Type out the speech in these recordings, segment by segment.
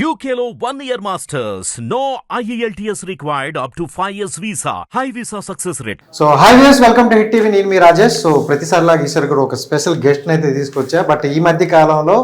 యూకేలో one year masters no E IELTS required up to 5 years visa. High visa success rate. So hi వీస్ welcome to hit TV నేను మీ Rajesh. So ప్రతిసారిలాగా ఈసారి కూడా ఒక special guest అయితే తీసుకొచ్చా. బట్ ఈ మధ్య కాలంలో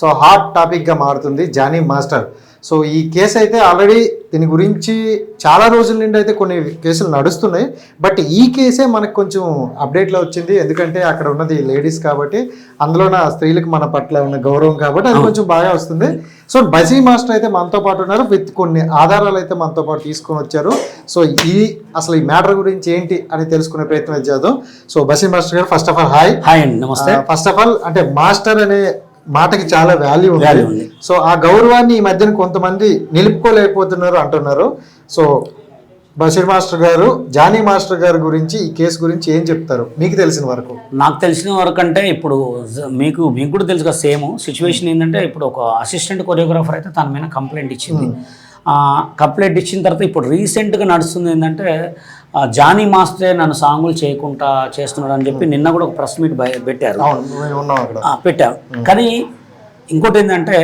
సో హాట్ టాపిక్గా మారుతుంది జానీ మాస్టర్. సో ఈ కేసు అయితే ఆల్రెడీ దీని గురించి చాలా రోజుల నుండి అయితే కొన్ని కేసులు నడుస్తున్నాయి. బట్ ఈ కేసే మనకు కొంచెం అప్డేట్లో వచ్చింది. ఎందుకంటే అక్కడ ఉన్నది లేడీస్ కాబట్టి అందులో నా స్త్రీలకు మన పట్ల ఉన్న గౌరవం కాబట్టి అది కొంచెం బాగా వస్తుంది. సో బజీ మాస్టర్ అయితే మనతో పాటు ఉన్నారు. విత్ కొన్ని ఆధారాలు అయితే మనతో పాటు తీసుకొని వచ్చారు. సో ఈ అసలు ఈ మ్యాటర్ గురించి ఏంటి అని తెలుసుకునే ప్రయత్నం చేద్దాం. So బసీ master garu first of all hi hi అండి. నమస్తే. ఫస్ట్ ఆఫ్ ఆల్ అంటే మాస్టర్ అనే మాటకి చాలా వాల్యూ ఉంది. సో ఆ గౌరవాన్ని ఈ మధ్యన కొంతమంది నిలుపుకోలేకపోతున్నారు అంటున్నారు. సో బషీర్ మాస్టర్ గారు జానీ మాస్టర్ గారి గురించి ఈ కేసు గురించి ఏం చెప్తారు? మీకు తెలిసిన వరకు. నాకు తెలిసిన వరకు అంటే ఇప్పుడు మీకు మీకు కూడా తెలుసు కదా సేమ్. సిచ్యువేషన్ ఏంటంటే ఇప్పుడు ఒక అసిస్టెంట్ కొరియోగ్రాఫర్ అయితే తన మీద కంప్లైంట్ ఇచ్చింది. కంప్లైంట్ ఇచ్చిన తర్వాత ఇప్పుడు రీసెంట్గా నడుస్తుంది ఏంటంటే జానీ మాస్టరే నన్ను సాంగులు చేయకుండా చేస్తున్నాడు అని చెప్పి నిన్న కూడా ఒక ప్రెస్ మీట్ బయ- పెట్టారు. పెట్టారు కానీ ఇంకోటి ఏంటంటే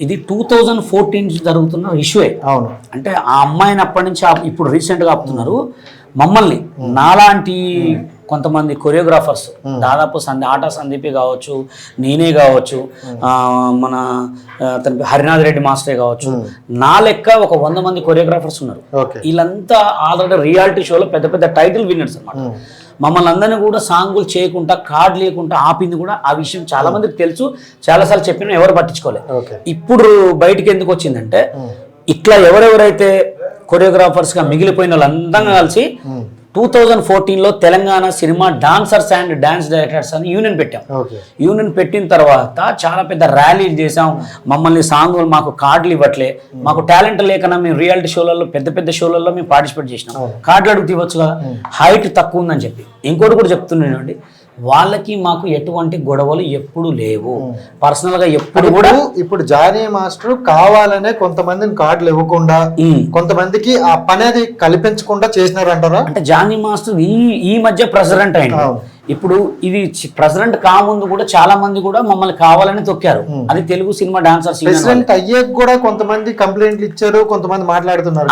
ఇది టూ థౌజండ్ ఫోర్టీన్ జరుగుతున్న ఇష్యూయే అవును. అంటే ఆ అమ్మాయిని అప్పటి నుంచి ఇప్పుడు రీసెంట్గా ఆపుతున్నారు. మమ్మల్ని నాలాంటి కొంతమంది కొరియోగ్రాఫర్స్ దాదాపు సంది ఆటా సందీపే కావచ్చు నేనే కావచ్చు మన హరినాథ్ రెడ్డి మాస్టరే కావచ్చు నా లెక్క ఒక వంద మంది కొరియోగ్రాఫర్స్ ఉన్నారు. వీళ్ళంతా ఆల్రెడీ రియాలిటీ షోలో పెద్ద పెద్ద టైటిల్ విన్నర్స్ అనమాట మమ్మల్ని అందరినీ కూడా సాంగులు చేయకుండా కార్డ్ లేకుండా ఆపింది కూడా ఆ విషయం చాలా మందికి తెలుసు. చాలాసార్లు చెప్పినా ఎవరు పట్టించుకోలేదు ఇప్పుడు బయటికి ఎందుకు వచ్చిందంటే ఇట్లా ఎవరెవరైతే కొరియోగ్రాఫర్స్గా మిగిలిపోయిన వాళ్ళందరం కలిసి టూ థౌజండ్ ఫోర్టీన్లో Telangana cinema dancers and dance directors అని యూనియన్ పెట్టాం. యూనియన్ పెట్టిన తర్వాత చాలా పెద్ద ర్యాలీలు చేసాం మమ్మల్ని సాంగులు మాకు కార్డులు ఇవ్వట్లే. మాకు టాలెంట్ లేకనా మేము రియాలిటీ షోలలో పెద్ద పెద్ద షోలలో మేము పార్టిసిపేట్ చేసినాం. కార్డులు అడుగు తీవచ్చు కదా హైట్ తక్కువ ఉందని చెప్పి. ఇంకోటి కూడా చెప్తున్నానండి వాళ్ళకి మాకు ఎటువంటి గొడవలు ఎప్పుడు లేవు పర్సనల్గా ఎప్పుడు కూడా ఇప్పుడు జానీ మాస్టర్ కావాలనే కొంతమందిని కార్డులు ఇవ్వకుండా. కొంతమందికి ఆ పని అది కల్పించకుండా చేసినారంటారా అంటే జానీ మాస్టర్ ఈ ఈ మధ్య ప్రెసిడెంట్ అయింది అవును. ఇప్పుడు ఇది ప్రెసిడెంట్ కాముందు కూడా చాలా మంది కూడా మమ్మల్ని కావాలని తొక్కారు. అది తెలుగు సినిమా డాన్సర్స్. ప్రెసిడెంట్ అయ్యాక కూడా కొంతమంది కంప్లైంట్లు ఇచ్చారు కొంతమంది మాట్లాడుతున్నారు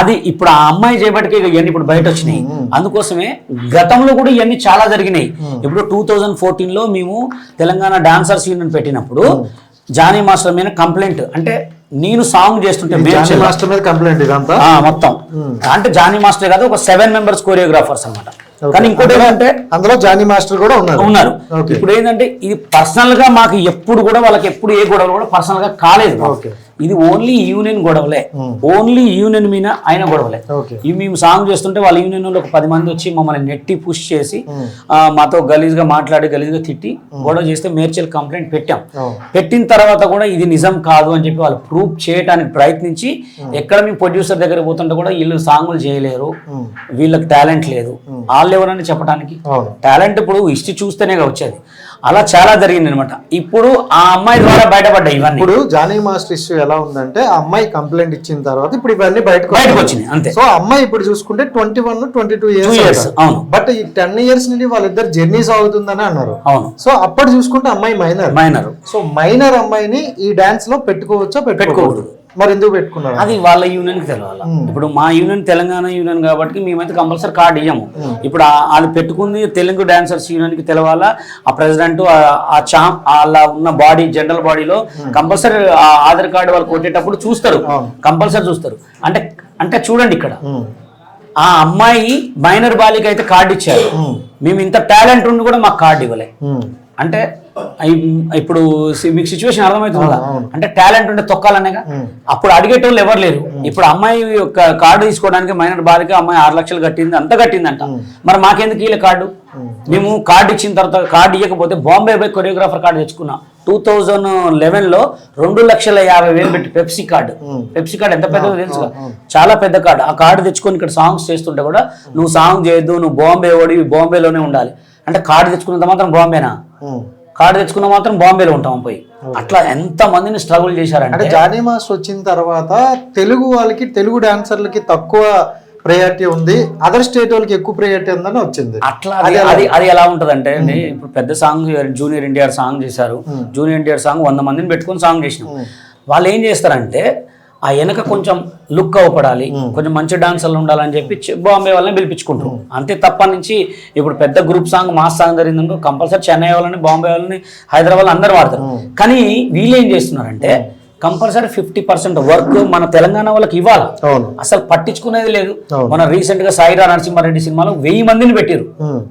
అది ఇప్పుడు ఆ అమ్మాయి చేపటికి ఇవన్నీ ఇప్పుడు బయట వచ్చినాయి అందుకోసమే గతంలో కూడా ఇవన్నీ చాలా జరిగినాయి. ఇప్పుడు టూ థౌజండ్ ఫోర్టీన్లో మేము తెలంగాణ డాన్సర్స్ యూనియన్ పెట్టినప్పుడు జానీ మాస్టర్ మీద కంప్లైంట్ అంటే నేను సాంగ్ చేస్తుంటే మాస్టర్ మీద కంప్లైంట్ ఇదంతా? మొత్తం. అంటే జానీ మాస్టర్ కాదు ఒక సెవెన్ మెంబర్స్ కొరియోగ్రాఫర్స్ అన్నమాట. కానీ ఇంకోటి ఏంటంటే అందులో జానీ మాస్టర్ కూడా ఉన్నారు. ఉన్నారు. ఇప్పుడు ఏంటంటే ఇది పర్సనల్గా మాకు ఎప్పుడు కూడా వాళ్ళకి ఎప్పుడు ఏ గొడవలు కూడా పర్సనల్గా కాలేదు. ఇది ఓన్లీ యూనియన్ గొడవలే. ఓన్లీ యూనియన్ మీద ఆయన గొడవలే. ఇవి మేము సాంగ్ చేస్తుంటే వాళ్ళ యూనియన్ వాళ్ళు ఒక పది మంది వచ్చి మమ్మల్ని నెట్టి పుష్ చేసి ఆ, మాతో గలీజ్గా మాట్లాడి గలీజ్గా తిట్టి గొడవ చేస్తే మేర్చల్ కంప్లైంట్ పెట్టాం. అవును. పెట్టిన తర్వాత కూడా ఇది నిజం కాదు అని చెప్పి వాళ్ళు ప్రూవ్ చేయడానికి ప్రయత్నించి ఎక్కడ మేము ప్రొడ్యూసర్ దగ్గర పోతుంటే కూడా వీళ్ళు సాంగులు చేయలేరు. వీళ్ళకి టాలెంట్ లేదు. వాళ్ళు ఎవరని చెప్పడానికి టాలెంట్ ఇప్పుడు హిస్టరీ చూస్తేనే వచ్చేది. అలా చాలా జరిగింది అనమాట ఇప్పుడు ఆ అమ్మాయి ద్వారా బయటపడ్డాయి ఇవన్నీ. ఇప్పుడు జానీ మాస్టర్ ఇష్యూ ఎలా ఉందంటే ఆ అమ్మాయి కంప్లైంట్ ఇచ్చిన తర్వాత ఇప్పుడు ఇవన్నీ బయటకు బయటకు. వచ్చినాయి అంతే. సో అమ్మాయి ఇప్పుడు చూసుకుంటే twenty one twenty two years అవును. బట్ ఈ టెన్ ఇయర్స్ నుండి వాళ్ళిద్దరు జర్నీ సాగుతుందని అన్నారు. అవును. సో అప్పుడు చూసుకుంటే అమ్మాయి మైనర్ మైనర్ సో మైనర్ అమ్మాయిని ఈ డాన్స్లో పెట్టుకోవచ్చా పెట్టుకోకూడదు. మరి ఎందుకు పెట్టుకున్నారు? అది వాళ్ళ యూనియన్కి తెలవాలి. ఇప్పుడు మా యూనియన్ తెలంగాణ యూనియన్ కాబట్టి మేమైతే కంపల్సరీ కార్డు ఇయ్యము. ఇప్పుడు వాళ్ళు పెట్టుకుంది తెలుగు డాన్సర్స్ యూనియన్కి తెలవాలా. ఆ ప్రెసిడెంట్ ఆ చా వాళ్ళ ఉన్న బాడీ జనరల్ బాడీలో కంపల్సరీ ఆధార్ కార్డు వాళ్ళు కొట్టేటప్పుడు చూస్తారు. కంపల్సరీ చూస్తారు. అంటే అంటే చూడండి ఇక్కడ. ఆ అమ్మాయి మైనర్ బాలిక అయితే కార్డు ఇచ్చారు మేము ఇంత టాలెంట్ ఉండి కూడా మాకు కార్డు ఇవ్వలే. అంటే ఇప్పుడు మీకు సిచ్యువేషన్ అర్థమవుతుందా. అంటే టాలెంట్ ఉంటే తొక్కాలనేగా? అప్పుడు అడిగేటోళ్ళు ఎవరు లేరు. ఇప్పుడు అమ్మాయి యొక్క కార్డు తీసుకోవడానికి మైనర్ బాలిక అమ్మాయి ఆరు లక్షలు కట్టింది అంత కట్టిందంట. మరి మాకెందుకు వీళ్ళ కార్డు? మేము కార్డు ఇచ్చిన తర్వాత కార్డు ఇవ్వకపోతే బాంబే బై కొరియోగ్రాఫర్ కార్డు తెచ్చుకున్నా. టూ థౌజండ్ లెవెన్లో రెండు లక్షల యాభై వేలు పెట్టి పెప్సీ కార్డు పెప్సీ కార్డు ఎంత పెద్దదో తెలుసు చాలా పెద్ద కార్డు ఆ కార్డు తెచ్చుకొని ఇక్కడ సాంగ్స్ చేస్తుంటే కూడా నువ్వు సాంగ్ చేయొద్దు నువ్వు బాంబే ఓడి బాంబేలోనే ఉండాలి. అంటే కార్డు తెచ్చుకున్నంత మాత్రం బాంబేనా. కార్డు తెచ్చుకున్న మాత్రం బాంబేలో ఉంటాం పోయి. అట్లా ఎంత మందిని స్ట్రగుల్ అంటే చేశారంటే జానీ మాస్టర్ వచ్చిన తర్వాత తెలుగు వాళ్ళకి తెలుగు డాన్సర్లకి తక్కువ ప్రయారిటీ ఉంది. అదర్ స్టేట్ వాళ్ళకి ఎక్కువ ప్రయారిటీ ఉందని వచ్చింది. అట్లా అది అది ఎలా? ఉంటదంటే అండి ఇప్పుడు పెద్ద సాంగ్ జూనియర్ ఎన్టీఆర్ సాంగ్ చేశారు. జూనియర్ ఎన్టీఆర్ సాంగ్ వంద మందిని పెట్టుకొని సాంగ్ చేసినాం. వాళ్ళు ఏం చేస్తారంటే ఆ వెనక కొంచెం లుక్ అవ్వపడాలి. కొంచెం మంచి డాన్సర్లు ఉండాలని చెప్పి బాంబే వాళ్ళని పిలిపించుకుంటారు. అంతే తప్ప నుంచి ఇప్పుడు పెద్ద గ్రూప్ సాంగ్ మాస్ సాంగ్ జరిగిందనుకో కంపల్సరీ చెన్నై వాళ్ళని బాంబే వాళ్ళని హైదరాబాద్ అందరూ వాడతారు. కానీ వీళ్ళు ఏం చేస్తున్నారంటే కంపల్సరీ ఫిఫ్టీ పర్సెంట్ వర్క్ మన తెలంగాణ వాళ్ళకి ఇవ్వాలి. అసలు పట్టించుకునేది లేదు. మన రీసెంట్గా సాయిరా నరసింహారెడ్డి సినిమాలో వెయ్యి మందిని పెట్టారు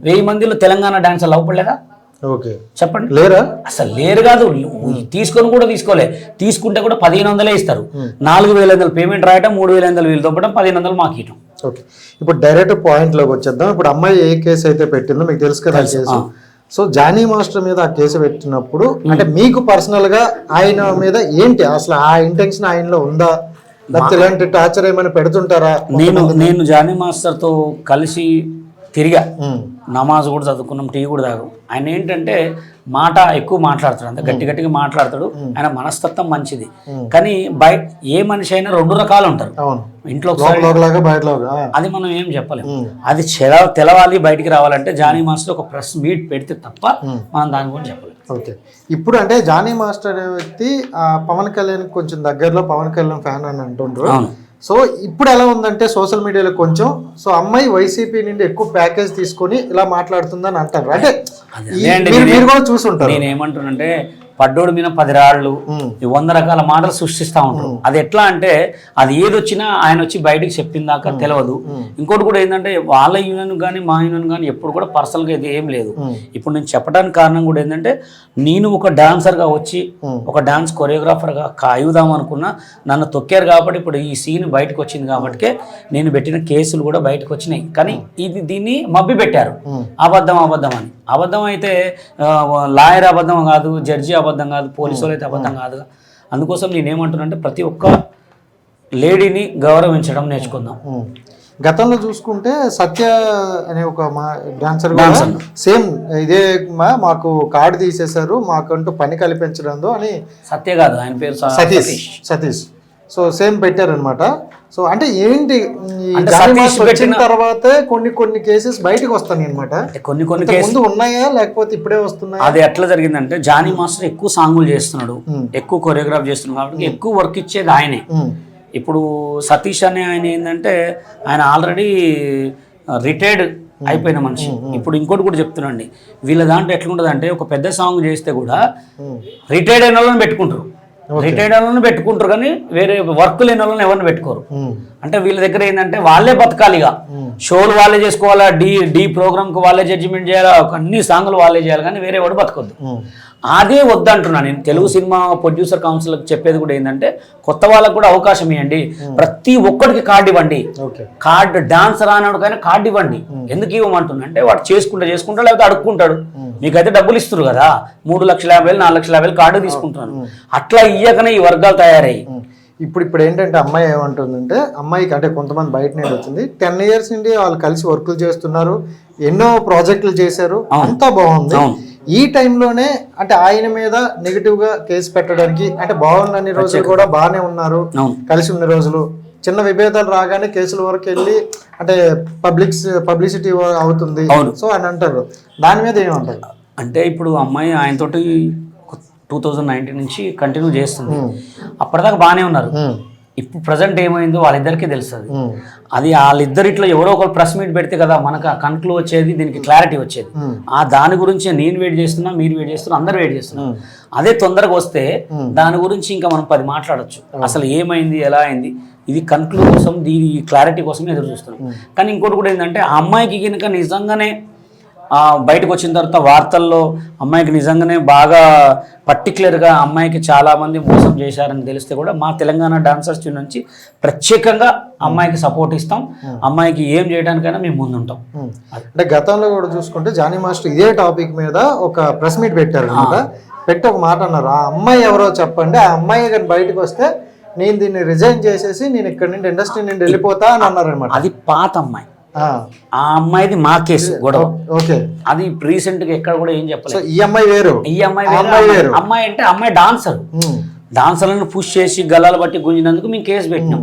వెయ్యి మందిలో తెలంగాణ డాన్సర్లు అవ్వలేదా చెప్పండి. లేరా? అసలు లేరు కాదు. తీసుకొని కూడా తీసుకోలే. తీసుకుంటే కూడా పదిహేను వందలే ఇస్తారు. నాలుగు వేల వందలు పేమెంట్ రాయటం మూడు వేల వందలు వీళ్ళు దొబ్బడం పదిహేను వందలు మాకు ఇవ్వటం ఓకే. ఇప్పుడు డైరెక్ట్ పాయింట్లోకి వచ్చేద్దాం. ఇప్పుడు అమ్మాయి ఏ కేసు అయితే పెట్టిందో మీకు తెలుసు కదా కేసు. సో జానీ మాస్టర్ మీద ఆ కేసు పెట్టినప్పుడు అంటే మీకు పర్సనల్గా ఆయన మీద ఏంటి? అసలు ఆ ఇంటెన్షన్ ఆయనలో ఉందా? లేకపోతే ఇలాంటి టార్చర్ ఏమైనా పెడుతుంటారా? నేను నేను జానీ మాస్టర్తో కలిసి తిరిగా. నమాజ్ కూడా చదువుకున్నాం టీ కూడా తాగు. ఆయన ఏంటంటే మాట ఎక్కువ మాట్లాడతాడు అంత గట్టి గట్టిగా మాట్లాడతాడు. ఆయన మనస్తత్వం మంచిది. కానీ బయట ఏ మనిషి అయినా రెండు రకాలు ఉంటారు. ఇంట్లో అది మనం ఏం చెప్పలేము అది తెలవాలి బయటికి రావాలంటే జానీ మాస్టర్ ఒక ప్రెస్ మీట్ పెడితే తప్ప మనం దాని గురించి చెప్పలేము ఓకే. ఇప్పుడు అంటే జానీ మాస్టర్ అనే వ్యక్తి పవన్ కళ్యాణ్ కొంచెం దగ్గరలో పవన్ కళ్యాణ్ ఫ్యాన్ అని అంటుండ్రు. సో ఇప్పుడు ఎలా ఉందంటే సోషల్ మీడియాలో కొంచెం సో అమ్మాయి వైసీపీ నుండి ఎక్కువ ప్యాకేజ్ తీసుకొని ఇలా మాట్లాడుతుందని అంటారు. అంటే మీరు కూడా చూసుంటారు. నేను ఏమంటున్నానంటే పడ్డోడి మీద పది రాళ్ళు వంద రకాల మాటలు సృష్టిస్తూ ఉంటారు. అది ఎట్లా అంటే అది ఏదొచ్చినా ఆయన వచ్చి బయటికి చెప్పిన దాకా తెలియదు ఇంకోటి కూడా ఏంటంటే వాళ్ళ యూనియన్ కానీ మా యూనియన్ కానీ ఎప్పుడు కూడా పర్సనల్గా ఇది ఏం లేదు. ఇప్పుడు నేను చెప్పడానికి కారణం కూడా ఏంటంటే నేను ఒక డాన్సర్గా వచ్చి ఒక డాన్స్ కొరియోగ్రాఫర్గా కాయుదాం అనుకున్నా నన్ను తొక్కారు కాబట్టి ఇప్పుడు ఈ సీన్ బయటకు వచ్చింది కాబట్టి నేను పెట్టిన కేసులు కూడా బయటకు వచ్చినాయి. కానీ ఇది దీన్ని మబ్బి పెట్టారు అబద్ధం అబద్ధం అని. అబద్ధం అయితే లాయర్ అబద్ధం కాదు జడ్జి అబద్ధం కాదు పోలీసు అయితే అబద్ధం కాదు అందుకోసం నేనేమంటున్నా అంటే ప్రతి ఒక్క లేడీని గౌరవించడం నేర్చుకుందాం. గతంలో చూసుకుంటే సత్య అనే ఒక మా డాన్సర్. సేమ్ ఇదే మా మాకు కార్డు తీసేశారు మాకంటూ పని కల్పించడంతో అని సత్య కాదు ఆయన పేరు సతీష్. సతీష్. సో సేమ్ పెట్టారనమాట సో అంటే ఏంటి వచ్చిన తర్వాతే కొన్ని కొన్ని కేసెస్ బయటకు వస్తాయి అనమాట కొన్ని కొన్ని కేసు ముందు ఉన్నాయా లేకపోతే ఇప్పుడే వస్తున్నాయా? అది ఎట్లా జరిగిందంటే జానీ మాస్టర్ ఎక్కువ సాంగులు చేస్తున్నాడు. ఎక్కువ కొరియోగ్రాఫ్ చేస్తున్నాడు కాబట్టి ఎక్కువ వర్క్ ఇచ్చేది ఆయనే. ఇప్పుడు సతీష్ అనే ఆయన ఏంటంటే ఆయన ఆల్రెడీ రిటైర్డ్ అయిపోయిన మనిషి. ఇప్పుడు ఇంకోటి కూడా చెప్తున్నాండి వీళ్ళ దాంట్లో ఎట్లుంటుంది అంటే ఒక పెద్ద సాంగ్ చేస్తే కూడా రిటైర్డ్ అయిన వాళ్ళని పెట్టుకుంటారు. రిటైర్డ్ వాళ్ళని పెట్టుకుంటారు కానీ వేరే వర్క్ లేని వాళ్ళని ఎవరిని పెట్టుకోరు. ఉమ్, అంటే వీళ్ళ దగ్గర ఏంటంటే వాళ్ళే బతకాలి ఇక. షోలు వాళ్ళే చేసుకోవాలా? డి డి ప్రోగ్రామ్కి వాళ్ళే జడ్జిమెంట్ చేయాలా? అన్ని సాంగ్లు వాళ్ళే చేయాలి కానీ వేరే వాడు బతకొద్దు. ఉమ్, అదే వద్దంటున్నా నేను. తెలుగు సినిమా ప్రొడ్యూసర్ కౌన్సిల్ చెప్పేది కూడా ఏంటంటే కొత్త వాళ్ళకు కూడా అవకాశం ఇవ్వండి ప్రతి ఒక్కడికి కార్డు ఇవ్వండి. కార్డు డాన్స్ రానోడు కానీ కార్డు ఇవ్వండి. ఎందుకు ఇవ్వమంటున్నా అంటే వాడు చేసుకుంటా చేసుకుంటా లేకపోతే అడుక్కుంటాడు. మీకైతే డబ్బులు ఇస్తారు కదా. మూడు లక్షల యాభై వేలు నాలుగు లక్షల యాభై వేలు కార్డు తీసుకుంటున్నాను. అట్లా ఇయ్యకనే ఈ వర్గాలు తయారయ్యి. ఇప్పుడు ఇప్పుడు ఏంటంటే అమ్మాయి ఏమంటుందంటే అమ్మాయికి అంటే కొంతమంది బయట నుండి వచ్చింది టెన్ ఇయర్స్ నుండి వాళ్ళు కలిసి వర్కులు చేస్తున్నారు ఎన్నో ప్రాజెక్టులు చేశారు అంతా బాగుంది. ఈ టైంలోనే అంటే ఆయన మీద నెగిటివ్గా కేసు పెట్టడానికి అంటే బాగున్నన్ని రోజులు కూడా బాగానే ఉన్నారు. కలిసి ఉన్న రోజులు. చిన్న విభేదాలు రాగానే కేసుల వరకు వెళ్ళి అంటే పబ్లిక్ పబ్లిసిటీ అవుతుంది. సో అని అంటారు. దాని మీద ఏమంటారు? అంటే ఇప్పుడు అమ్మాయి ఆయనతోటి టూ థౌజండ్ నైన్టీన్ నుంచి కంటిన్యూ చేస్తుంది. అప్పటిదాకా బాగానే ఉన్నారు. ఇప్పుడు ప్రజెంట్ ఏమైందో వాళ్ళిద్దరికీ తెలుస్తుంది. అది వాళ్ళిద్దరిట్లో ఎవరో ఒకరు ప్రెస్ మీట్ పెడితే కదా మనకు ఆ కన్క్లూ వచ్చేది దీనికి క్లారిటీ వచ్చేది. ఆ దాని గురించి నేను వెయిట్ చేస్తున్నా మీరు వెయిట్ చేస్తున్నా అందరు వెయిట్ చేస్తున్నారు. ఉమ్. అదే తొందరగా వస్తే దాని గురించి ఇంకా మనం పది మాట్లాడొచ్చు. అసలు ఏమైంది ఎలా అయింది? ఇది కన్క్లూ కోసం దీని క్లారిటీ కోసం ఎదురు చూస్తున్నాం. కానీ ఇంకోటి కూడా ఏంటంటే ఆ అమ్మాయికి కనుక నిజంగానే బయటకు వచ్చిన తర్వాత వార్తల్లో అమ్మాయికి నిజంగానే బాగా పర్టికులర్గా అమ్మాయికి చాలా మంది మోసం చేశారని తెలిస్తే కూడా మా తెలంగాణ డాన్సర్స్ నుంచి ప్రత్యేకంగా అమ్మాయికి సపోర్ట్ ఇస్తాం. అమ్మాయికి ఏం చేయడానికైనా మేము ముందుంటాం. ఉమ్. అంటే గతంలో కూడా చూసుకుంటే జానీ మాస్టర్ ఇదే టాపిక్ మీద ఒక ప్రెస్ మీట్ పెట్టారు అనమాట. పెట్టి ఒక మాట అన్నారు. ఆ అమ్మాయి ఎవరో చెప్పండి. ఆ అమ్మాయి కానీ బయటకు వస్తే నేను దీన్ని రిజైన్ చేసేసి నేను ఇక్కడ నుండి ఇండస్ట్రీ నుండి వెళ్ళిపోతా అని అన్నారు అనమాట అది పాత అమ్మాయి. ఆ. అమ్మాయిది మా కేసు గొడవ. ఓకే. అది రీసెంట్గా ఎక్కడ కూడా ఏం చెప్పలేదు. ఈ అమ్మాయి వేరు. ఈ అమ్మాయి వేరే, అమ్మాయి అంటే అమ్మాయి డాన్సర్. డాన్సర్లను పుష్ చేసి గల్లాలు బట్టి గుంజినందుకు మేము కేసు పెట్టినాం.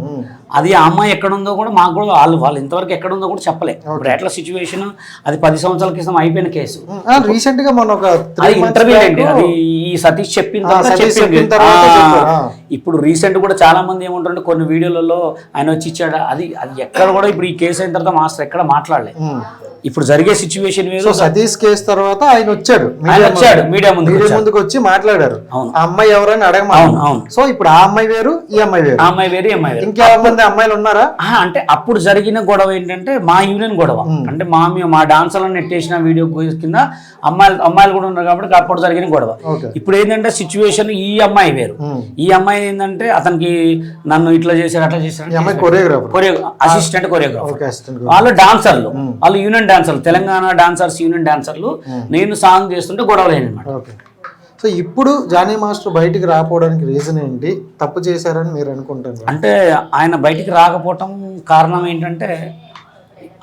అది ఆ అమ్మాయి ఎక్కడ ఉందో కూడా మాకు కూడా వాళ్ళు వాళ్ళు ఇంతవరకు ఎక్కడ ఉందో కూడా చెప్పలే. ఇప్పుడు ఎట్లా సిచ్యువేషన్ అది పది సంవత్సరాల క్రితం అయిపోయిన కేసు. రీసెంట్గా మొన్న ఒక అది ఇంటర్వ్యూ అండి. అది ఈ సతీష్ చెప్పిన తర్వాత చెప్పింది. ఇప్పుడు రీసెంట్ కూడా చాలా మంది ఏమంటారంటే కొన్ని వీడియోలలో ఆయన వచ్చి ఇచ్చాడు. అది అది ఎక్కడ కూడా ఇప్పుడు ఈ కేసు అయిన తర్వాత మాస్టర్ ఎక్కడ మాట్లాడలే. ఇప్పుడు జరిగే సిచ్యువేషన్ వేరు. సతీష్ కేసు తర్వాత ఆయన వచ్చాడు. ఆయన వచ్చాడు మీడియా ముందుకు మీడియా. ముందుకు వచ్చి మాట్లాడారు. అవును. ఆ అమ్మాయి ఎవరని అడగమని అవును, అవును. సో ఇప్పుడు ఆ అమ్మాయి వేరు ఈ అమ్మాయి వేరు. ఆ అమ్మాయి వేరు ఈ అమ్మాయి వేరు. ఇంకెవరి అమ్మాయిలు ఉన్నారా? అంటే అప్పుడు జరిగిన గొడవ ఏంటంటే మా యూనియన్ గొడవ. అంటే మా మీ- డాన్సర్లను నెట్టేసిన వీడియో కింద అమ్మాయిలు అమ్మాయిలు కూడా ఉన్నారు కాబట్టి అప్పుడు జరిగిన గొడవ. ఇప్పుడు ఏంటంటే సిచ్యువేషన్ ఈ అమ్మాయి వేరు. ఈ అమ్మాయి ఏంటంటే అతనికి నన్ను ఇట్లా చేశారు అట్లా చేశారు అసిస్టెంట్ కొరియోగ్రాఫర్ వాళ్ళు డాన్సర్లు వాళ్ళు యూనియన్ డాన్సర్లు తెలంగాణ డాన్సర్స్ యూనియన్ డాన్సర్లు నేను సాంగ్ చేస్తుంటే గొడవలు అనమాట ఓకే. సో ఇప్పుడు జానీ మాస్టర్ బయటికి రాకపోవడానికి రీజన్ ఏంటి? తప్పు చేశారని మీరు అనుకుంటున్నారు అంటే ఆయన బయటికి రాకపోవటం కారణం ఏంటంటే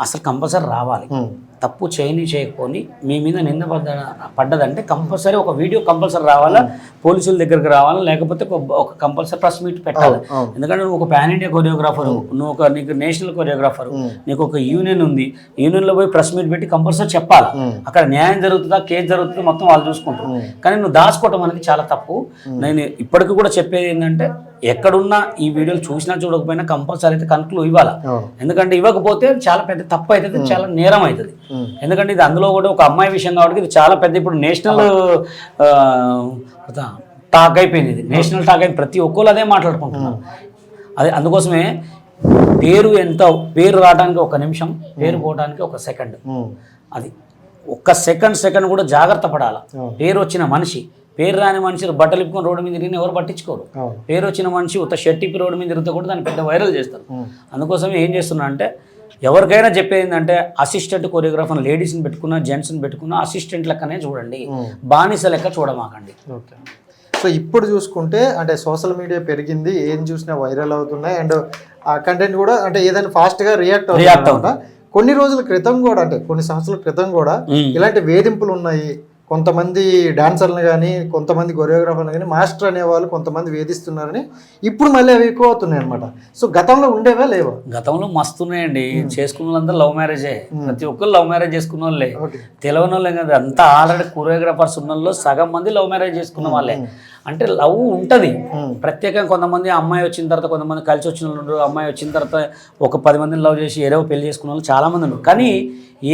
అసలు కంపల్సరీ రావాలి. ఉమ్. తప్పు చేయని చేయకపోని మీ మీద నింద పడ్డ పడ్డదంటే కంపల్సరీ ఒక వీడియో కంపల్సరీ రావాలా? పోలీసుల దగ్గరికి రావాలా? లేకపోతే ఒక- కంపల్సరీ ప్రెస్ మీట్ పెట్టాలి. ఎందుకంటే నువ్వు ఒక పాన్ ఇండియా కొరియోగ్రాఫర్ నువ్వు ఒక నీకు నేషనల్ కొరియోగ్రాఫర్ నీకు ఒక యూనియన్ ఉంది. యూనియన్లో పోయి ప్రెస్ మీట్ పెట్టి కంపల్సరీ చెప్పాలి? అక్కడ న్యాయం జరుగుతుందా? కేసు జరుగుతుందా? మొత్తం వాళ్ళు చూసుకుంటారు. కానీ నువ్వు దాచుకోవటం అనేది చాలా తప్పు. నేను ఇప్పటికి కూడా చెప్పేది ఏంటంటే ఎక్కడున్నా ఈ వీడియోలు చూసినా చూడకపోయినా కంపల్సరీ అయితే కనుకలు ఇవ్వాలి. ఎందుకంటే ఇవ్వకపోతే చాలా పెద్ద తప్పు అవుతుంది చాలా నేరం అవుతుంది. ఎందుకంటే ఇది అందులో కూడా ఒక అమ్మాయి విషయం కాబట్టి ఇది చాలా పెద్ద ఇప్పుడు నేషనల్ టాక్ అయిపోయింది ఇది. నేషనల్ టాక్ అయిపోయింది. ప్రతి ఒక్కరు అదే మాట్లాడుకుంటున్నారు. అదే అందుకోసమే పేరు ఎంత పేరు రావడానికి ఒక నిమిషం పేరు పోవడానికి ఒక సెకండ్. అది ఒక్క సెకండ్ సెకండ్ కూడా జాగ్రత్త పడాలి. పేరు వచ్చిన మనిషి పేరు రాని మనిషి బట్టలు ఇప్పుకొని రోడ్డు మీద తిరిగిన ఎవరు పట్టించుకోరు. పేరు వచ్చిన మనిషి ఉత్త షర్ట్ ఇప్పి రోడ్డు మీద తిరిగితే కూడా దాన్ని పెద్ద వైరల్ చేస్తారు. అందుకోసం ఏం చేస్తున్నా అంటే ఎవరికైనా చెప్పేది ఏంటంటే అసిస్టెంట్ కొరియోగ్రాఫర్ లేడీస్ని పెట్టుకున్నా జెంట్స్ని పెట్టుకున్నా అసిస్టెంట్ లెక్కనే చూడండి. బానిస లెక్క చూడమాకండి. ఓకే. సో ఇప్పుడు చూసుకుంటే అంటే సోషల్ మీడియా పెరిగింది ఏం చూసినా వైరల్ అవుతున్నాయి అండ్ ఆ కంటెంట్ కూడా అంటే ఏదైనా ఫాస్ట్గా రియాక్ట్ React అవుతుంది. కొన్ని రోజుల క్రితం కూడా అంటే కొన్ని సంవత్సరాల క్రితం కూడా. ఇలాంటి వేధింపులు ఉన్నాయి. కొంతమంది డాన్సర్లు కానీ కొంతమంది కొరియోగ్రాఫర్లు కానీ మాస్టర్ అనేవాళ్ళు కొంతమంది వేధిస్తున్నారని ఇప్పుడు మళ్ళీ అవి ఎక్కువ అవుతున్నాయి అనమాట సో గతంలో ఉండేవా లేవా? గతంలో మస్తున్నాయండి చేసుకున్న వాళ్ళందరూ లవ్ మ్యారేజే. ప్రతి ఒక్కరు లవ్ మ్యారేజ్ చేసుకున్న వాళ్ళే తెలియని వాళ్ళే కదా అంతా ఆల్రెడీ కొరియోగ్రాఫర్స్ ఉన్న వాళ్ళు సగం మంది లవ్ మ్యారేజ్ చేసుకున్న వాళ్ళే. అంటే లవ్ ఉంటుంది. ప్రత్యేకంగా కొంతమంది అమ్మాయి వచ్చిన తర్వాత కొంతమంది కలిసి వచ్చిన వాళ్ళు. అమ్మాయి వచ్చిన తర్వాత ఒక పది మందిని లవ్ చేసి ఏదో పెళ్ళి చేసుకున్న వాళ్ళు చాలా మంది ఉన్నారు కానీ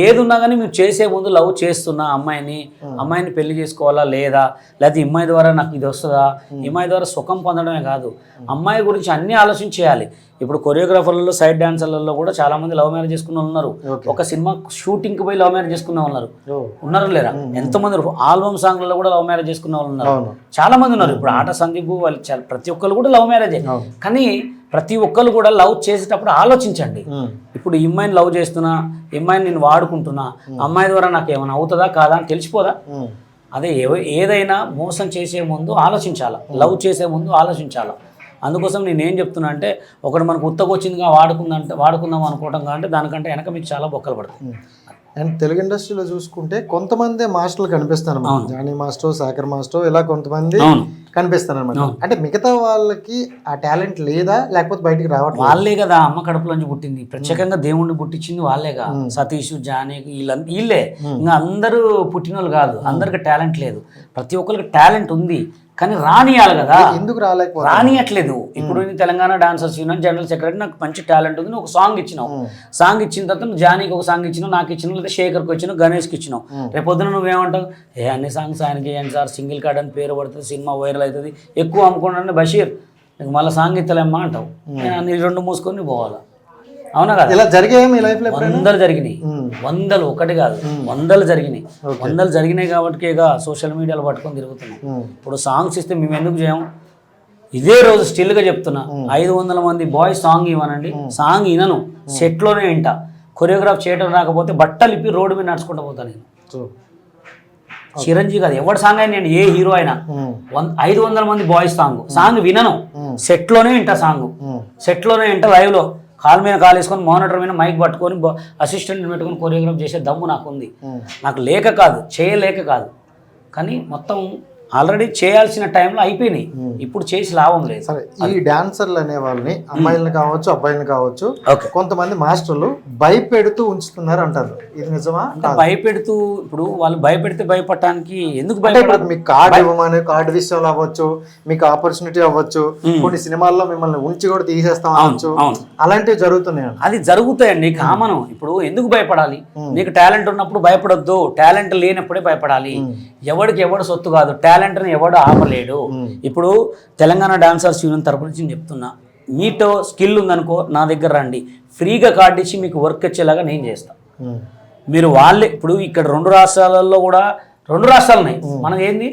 ఏది ఉన్నా కానీ మీరు చేసే ముందు లవ్ చేస్తున్నా అమ్మాయిని అమ్మాయిని పెళ్ళి చేసుకోవాలా లేదా? లేకపోతే అమ్మాయి ద్వారా నాకు ఇది వస్తుందా? అమ్మాయి ద్వారా సుఖం పొందడమే కాదు. అమ్మాయి గురించి అన్ని ఆలోచన చేయాలి ఇప్పుడు కొరియోగ్రాఫర్లలో సైడ్ డాన్సర్లలో కూడా చాలా మంది లవ్ మ్యారేజ్ చేసుకున్న వాళ్ళు ఉన్నారు. ఒక సినిమా షూటింగ్కి పోయి లవ్ మ్యారేజ్ చేసుకున్న ఉన్నారు. ఉన్నారు లేరా? ఎంతమంది ఆల్బమ్ సాంగ్లలో కూడా లవ్ మ్యారేజ్ చేసుకున్న వాళ్ళు ఉన్నారు. చాలా మంది ఉన్నారు. ఇప్పుడు ఆట సందీప్ వాళ్ళు చాలా ప్రతి ఒక్కరు కూడా లవ్ మ్యారేజ్. కానీ ప్రతి ఒక్కరు కూడా లవ్ చేసేటప్పుడు ఆలోచించండి. ఇప్పుడు ఈ అమ్మాయిని లవ్ చేస్తున్నా ఈ అమ్మాయిని నేను వాడుకుంటున్నా అమ్మాయి ద్వారా నాకు ఏమైనా అవుతుందా కాదా అని తెలిసిపోదా. అదే ఏదైనా మోసం చేసే ముందు ఆలోచించాలా? లవ్ చేసే ముందు ఆలోచించాలా? అందుకోసం నేను ఏం చెప్తున్నా అంటే ఒకటి మనకు ఉత్తకొచ్చిందిగా వాడుకుందంటే వాడుకుందాం అనుకోవటం కంటే దానికంటే వెనక మీకు చాలా బొక్కలు పడతాయి. అండ్ తెలుగు ఇండస్ట్రీలో చూసుకుంటే కొంతమంది మాస్టర్లు కనిపిస్తాను. జానీ మాస్టర్ సాకర్ మాస్టర్ ఇలా కొంతమంది కనిపిస్తాను అనమాట అంటే మిగతా వాళ్ళకి ఆ టాలెంట్ లేదా లేకపోతే బయటికి రావట్లేదు? వాళ్ళే కదా అమ్మ కడుపులోంచి పుట్టింది. ప్రత్యేకంగా దేవుణ్ణి పుట్టించింది వాళ్ళేగా. సతీష్ జానీ వీళ్ళంతా వీళ్ళే. ఇంకా అందరూ పుట్టినోళ్ళు కాదు. అందరికి టాలెంట్ లేదు. ప్రతి ఒక్కరికి టాలెంట్ ఉంది. కానీ రానియాలి కదా. ఎందుకు రాలేకపోతే రానియట్లేదు. ఇప్పుడు Telangana dancers union general secretary నాకు మంచి టాలెంట్ ఉంది. నువ్వు ఒక సాంగ్ ఇచ్చినావు. సాంగ్ ఇచ్చిన తర్వాత నువ్వు జానీకి ఒక సాంగ్ ఇచ్చినావు నాకు ఇచ్చినావు లేదా శేఖర్కి ఇచ్చినావు గణేష్కి ఇచ్చినావు. రేపు పొద్దున నువ్వేమంటావు? ఏ అన్ని సాంగ్స్ ఆయనకి చేయండి సార్. సింగిల్ కార్డ్ అని పేరు పడుతుంది సినిమా వైరల్ అవుతుంది. ఎక్కువ అమ్ముకోండి బషీర్ నీకు మళ్ళీ సాంగ్ ఇత్తలేమ్మా అంటావు. నేను అన్ని రెండు మూసుకొని పోవాలా? అవునా కదా? ఇలా జరిగాయి మీ లైఫ్ వందలు జరిగినాయి. వందలు ఒకటి కాదు. వందలు జరిగినాయి. వందలు జరిగినాయి కాబట్టి ఇక సోషల్ మీడియాలో పట్టుకొని తిరుగుతున్నాం. ఇప్పుడు సాంగ్స్ ఇస్తే మేము ఎందుకు చేయం? ఇదే రోజు స్టిల్గా చెప్తున్నా. ఐదు వందల మంది బాయ్స్ సాంగ్ ఇవ్వనండి. సాంగ్ వినను సెట్లోనే వింటా. కొరియోగ్రాఫ్ చేయడం రాకపోతే బట్టలు ఇప్పి రోడ్డు మీద నడుచుకుంటూ పోతాను నేను. చిరంజీవి కాదు ఎవరి సాంగ్ అయినా నేను ఏ హీరో అయినా. ఐదు వందల మంది బాయ్స్ సాంగ్. సాంగ్ వినను. సెట్లోనే వింటా సాంగ్. సెట్లోనే వింటా లైవ్లో. కాలు మీద కాలు వేసుకొని మానిటర్ మీద మైక్ పట్టుకొని అసిస్టెంట్ పెట్టుకొని కొరియోగ్రాఫ్ చేసే దమ్ము నాకు ఉంది. నాకు లేక కాదు చేయలేక కాదు కానీ మొత్తం ఆల్రెడీ చేయాల్సిన టైంలో అయిపోయినాయి. ఇప్పుడు చేసి లాభం లేదు. సరే ఈ డాన్సర్లు అనే వాళ్ళని అమ్మాయిలను కావచ్చు అబ్బాయిలను కావచ్చు కొంతమంది మాస్టర్లు భయపెడుతూ ఉంచుతున్నారు అంటారు. ఇది నిజమా? భయపెడుతూ ఇప్పుడు వాళ్ళు భయపెడితే భయపడటానికి ఎందుకు భయపడాలి మీకు కార్డు ఇవ్వమని కార్డు విషయంలో అవ్వచ్చు మీకు ఆపర్చునిటీ అవ్వచ్చు కొన్ని సినిమాల్లో మిమ్మల్ని ఉంచి కూడా తీసేస్తాం అవ్వచ్చు అలాంటివి జరుగుతున్నాయి అది జరుగుతాయండి కామన్ ఇప్పుడు ఎందుకు భయపడాలి? నీకు టాలెంట్ ఉన్నప్పుడు భయపడొద్దు. టాలెంట్ లేనప్పుడే భయపడాలి. ఎవడికి ఎవడు సొత్తు కాదు. టాలెంట్ని ఎవడు ఆపలేడు. ఇప్పుడు తెలంగాణ డాన్సర్స్ యూనియన్ తరపు నుంచి నేను చెప్తున్నా మీతో స్కిల్ ఉందనుకో నా దగ్గర రండి. ఫ్రీగా కార్డు ఇచ్చి మీకు వర్క్ వచ్చేలాగా నేను చేస్తాను. మీరు వాళ్ళే ఇప్పుడు ఇక్కడ రెండు రాష్ట్రాలలో కూడా రెండు రాష్ట్రాలు ఉన్నాయి. మనది ఏంది?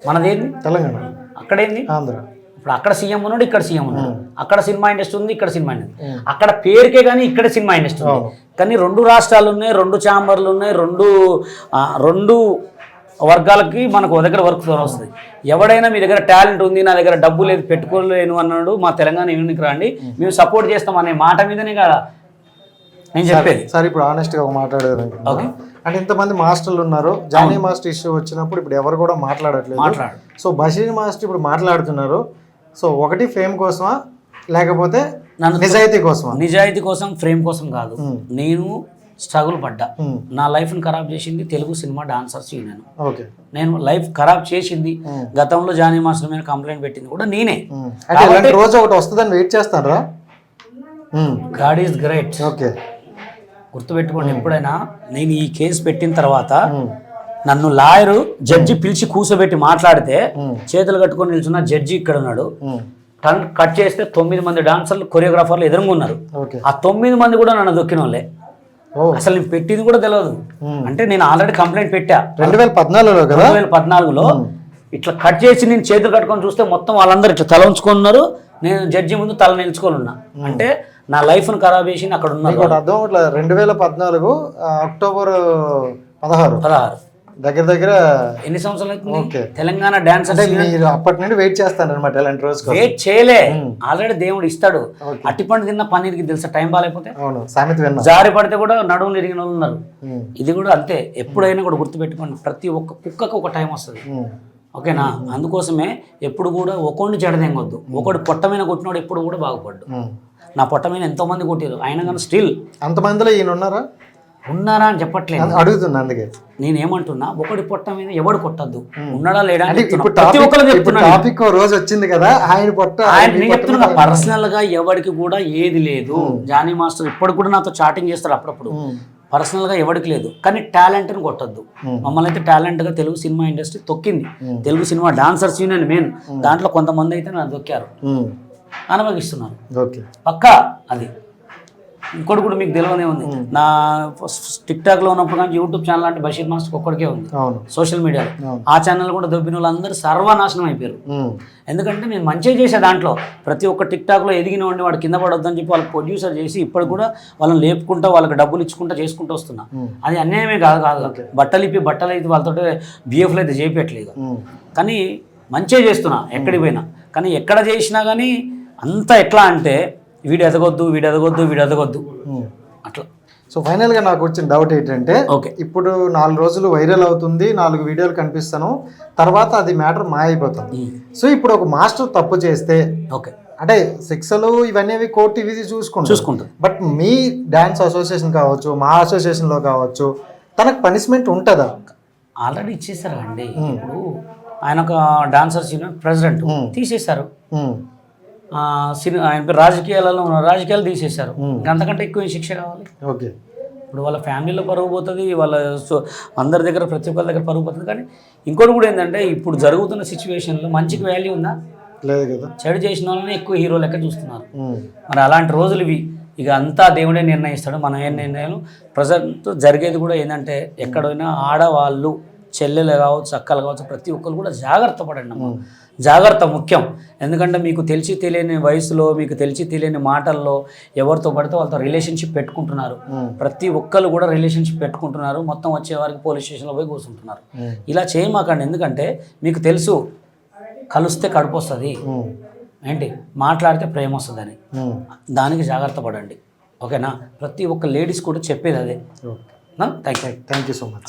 మనది ఏంది? తెలంగాణ. అక్కడేంది ఆంధ్ర. ఇప్పుడు అక్కడ సీఎం ఉన్నాడు ఇక్కడ సీఎం ఉన్నాడు. అక్కడ సినిమా ఇండస్ట్రీ ఉంది ఇక్కడ సినిమా ఇండస్ట్రీ అక్కడ పేరుకే కానీ ఇక్కడ సినిమా ఇండస్ట్రీ ఉంది. కానీ రెండు రాష్ట్రాలు ఉన్నాయి రెండు ఛాంబర్లు ఉన్నాయి రెండు రెండు వర్గాలకి మనకు దగ్గర వర్క్ వస్తుంది. ఎవడైనా మీ దగ్గర టాలెంట్ ఉంది నా దగ్గర డబ్బు లేదు పెట్టుకోలేను అన్నాడు మా తెలంగాణ యూనియన్కి రండి. మేము. సపోర్ట్ చేస్తాం అనే మాట మీదనే కదా? నేను చెప్పేది. సరే ఇప్పుడు ఆనెస్ట్గా ఒక మాట్లాడేదానికి ఓకే. అంటే ఇంతమంది మాస్టర్లు ఉన్నారు జానీ మాస్టర్ ఇష్యూ వచ్చినప్పుడు ఇప్పుడు ఎవరు కూడా మాట్లాడట్లేదు. మాట్లాడు. సో బషీర్ మాస్టర్ ఇప్పుడు మాట్లాడుతున్నారు. సో ఒకటి ఫేమ్ కోసమా లేకపోతే నిజాయితీ కోసమా? నిజాయితీ కోసం ఫ్రేమ్ కోసం కాదు. నేను స్ట్రగుల్ పడ్డా. నా లైఫ్ని ఖరాబ్ చేసింది Telugu cinema dancers union okay. నేను లైఫ్ ఖరాబ్ చేసింది గతంలో జానీ మాస్టర్ మీద కంప్లైంట్ పెట్టింది కూడా నేనే. రోజు ఒకటి వస్తుందని వెయిట్ చేస్తారా గాడ్ ఈజ్ గ్రేట్. ఓకే. గుర్తుపెట్టుకోండి ఎప్పుడైనా నేను ఈ కేసు పెట్టిన తర్వాత నన్ను లాయరు జడ్జి పిలిచి కూర్చోబెట్టి మాట్లాడితే చేతులు కట్టుకొని నిల్చున్న జడ్జి ఇక్కడ ఉన్నాడు. టన్ కట్ చేస్తే తొమ్మిది మంది డాన్సర్లు కొరియోగ్రాఫర్లు ఎదురుగా ఉన్నారు. ఆ తొమ్మిది మంది కూడా నన్ను దొక్కిన వాళ్ళే అసలు నేను పెట్టింది కూడా తెలియదు అంటే నేను ఆల్రెడీ కంప్లైంట్ పెట్టా. రెండు వేల పద్నాలుగులో రెండు వేల పద్నాలుగులో ఇట్లా కట్ చేసి నేను చేతులు కట్టుకొని చూస్తే మొత్తం వాళ్ళందరూ ఇట్లా తల ఉంచుకున్నారు. నేను జడ్జి ముందు తల నిలుచుకొని ఉన్నా అంటే నా లైఫ్ను ఖరాబ్ చేసి అక్కడ ఉన్నారు ఇంకోటి అర్థం రెండు వేల పద్నాలుగు అక్టోబర్ పదహారు. పదహారు. దగ్గర దగ్గర ఎన్ని సంవత్సరాలు అవుతుంది. తెలంగాణ డాన్సర్స్ అంటే మీరు అప్పటి నుండి వెయిట్ చేస్తాను అనమాట ఇలాంటి రోజు. వెయిట్ చేయలే. ఆల్రెడీ దేవుడు ఇస్తాడు. అట్టిపండు తిన్న పన్నీర్కి తెలుసా? టైం బాగాలేకపోతే? అవును సామెత విన్నా. జారి పడితే కూడా నడుములు ఇరిగిన వాళ్ళు ఉన్నారు. ఇది కూడా అంతే. ఎప్పుడైనా కూడా గుర్తుపెట్టుకోండి. ప్రతి ఒక్క కుక్కకు ఒక టైం వస్తుంది. ఓకేనా? అందుకోసమే ఎప్పుడు కూడా ఒకడిని చెడదెంగొద్దు ఒకడు పొట్ట మీద కొట్టినోడు ఎప్పుడు కూడా బాగుపడ్డు. నా పొట్ట మీద ఎంతో మంది కొట్టారు అయినా కానీ స్టిల్. అంతమందిలో ఈయన ఉన్నారా? ఉన్నారా అని చెప్పట్లేదు. అడుగుతున్నా అందుకే. నేను ఏమంటున్నా ఒకడి పొట్ట మీద ఎవడు కొట్టద్దు. ఉన్నాడా లేడా ప్రతి ఒక్కరు టాపిక్ రోజు వచ్చింది కదా ఆయన పొట్ట ఆయన నేను చెప్తున్నా పర్సనల్గా ఎవరికి కూడా ఏది లేదు. జానీ మాస్టర్ ఇప్పుడు కూడా నాతో చాటింగ్ చేస్తాడు అప్పుడప్పుడు. పర్సనల్గా ఎవరికి లేదు. కానీ టాలెంట్ని కొట్టద్దు మమ్మల్ని అయితే టాలెంట్గా తెలుగు సినిమా ఇండస్ట్రీ తొక్కింది. Telugu cinema dancers union main. దాంట్లో కొంతమంది అయితే నన్ను. అనుభవిస్తున్నారు. ఓకే. పక్కా అది. ఇంకోటి కూడా మీకు తెలియనే ఉంది. నా టిక్ టాక్లో ఉన్నప్పుడు కానీ యూట్యూబ్ ఛానల్ అంటే బషీర్ మాస్టర్ ఒక్కడికే ఉంది. సోషల్ మీడియాలో. అవును. ఆ ఛానల్ కూడా దొబ్బిన వాళ్ళందరూ సర్వనాశనం అయిపోయారు. ఎందుకంటే నేను మంచిగా చేసే దాంట్లో ప్రతి ఒక్క టిక్ టాక్లో ఎదిగిన వాడిని వాడు కింద పడొద్దని చెప్పి వాళ్ళకి ప్రొడ్యూసర్ చేసి ఇప్పుడు కూడా వాళ్ళని లేపుకుంటా వాళ్ళకి డబ్బులు ఇచ్చుకుంటా చేసుకుంటూ వస్తున్నా. అది అన్యాయమే కాదు కాదు. బట్టలు ఇప్పి బట్టలు అయితే వాళ్ళతో బిఎఫ్లో అయితే చేపెట్టలేదు. ఉమ్. కానీ మంచిగా చేస్తున్నా ఎక్కడికి పోయినా. కానీ ఎక్కడ చేసినా కానీ అంతా ఎట్లా అంటే వీడు ఎదగొద్దు వీడు ఎదగొద్దు వీడు ఎదగొద్దు. ఉమ్. అట్లా. సో ఫైనల్గా నాకు వచ్చిన డౌట్ ఏంటంటే ఓకే ఇప్పుడు నాలుగు రోజులు వైరల్ అవుతుంది నాలుగు వీడియోలు కనిపిస్తాను తర్వాత అది మ్యాటర్ మాయైపోతుంది. సో ఇప్పుడు ఒక మాస్టర్ తప్పు చేస్తే ఓకే అంటే శిక్షలు ఇవన్నీ కోర్టు ఇవి చూసుకుంటాం చూసుకుంటుంది బట్ మీ డాన్స్ అసోసియేషన్ కావచ్చు మా అసోసియేషన్లో కావచ్చు తనకు పనిష్మెంట్ ఉంటుందా? ఆల్రెడీ ఇచ్చేసారు అండి. ఇప్పుడు ఆయన ఒక డాన్సర్స్ యూనియన్ ప్రెసిడెంట్ తీసేశారు. సిని ఆయన రాజకీయాలలో ఉన్న రాజకీయాలు తీసేశారు. అంతకంటే ఎక్కువ శిక్ష కావాలి? ఓకే. ఇప్పుడు వాళ్ళ ఫ్యామిలీలో పరుగు పోతుంది వాళ్ళ అందరి దగ్గర ప్రతి ఒక్కరి దగ్గర పరుగు పోతుంది. కానీ ఇంకోటి కూడా ఏంటంటే ఇప్పుడు జరుగుతున్న సిచ్యువేషన్లో మంచికి వాల్యూ ఉందా? లేదు కదా. చెడు చేసిన వాళ్ళని ఎక్కువ హీరో లెక్క చూస్తున్నారు. మరి అలాంటి రోజులు ఇవి. ఇక అంతా దేవుడే నిర్ణయిస్తాడు మనం ఏం నిర్ణయాలు. ప్రజెంట్ జరిగేది కూడా ఏంటంటే ఎక్కడైనా ఆడవాళ్ళు చెల్లెలు కావచ్చు అక్కలు కావచ్చు ప్రతి ఒక్కరు కూడా జాగ్రత్త పడండి అమ్మ. జాగ్రత్త ముఖ్యం. ఎందుకంటే మీకు తెలిసి తెలియని వయసులో మీకు తెలిసి తెలియని మాటల్లో ఎవరితో పడితే వాళ్ళతో రిలేషన్షిప్ పెట్టుకుంటున్నారు. ప్రతి ఒక్కరు కూడా రిలేషన్షిప్ పెట్టుకుంటున్నారు. మొత్తం వచ్చే వారికి పోలీస్ స్టేషన్లో పోయి కూర్చుంటున్నారు. ఇలా చేయమాకండి. ఎందుకంటే మీకు తెలుసు కలిస్తే కడుపు వస్తుంది. ఏంటి? మాట్లాడితే ప్రేమ వస్తుందని. దానికి జాగ్రత్త పడండి. ఓకేనా? ప్రతి ఒక్క లేడీస్ కూడా చెప్పేది అదే. Thank you thank you so much.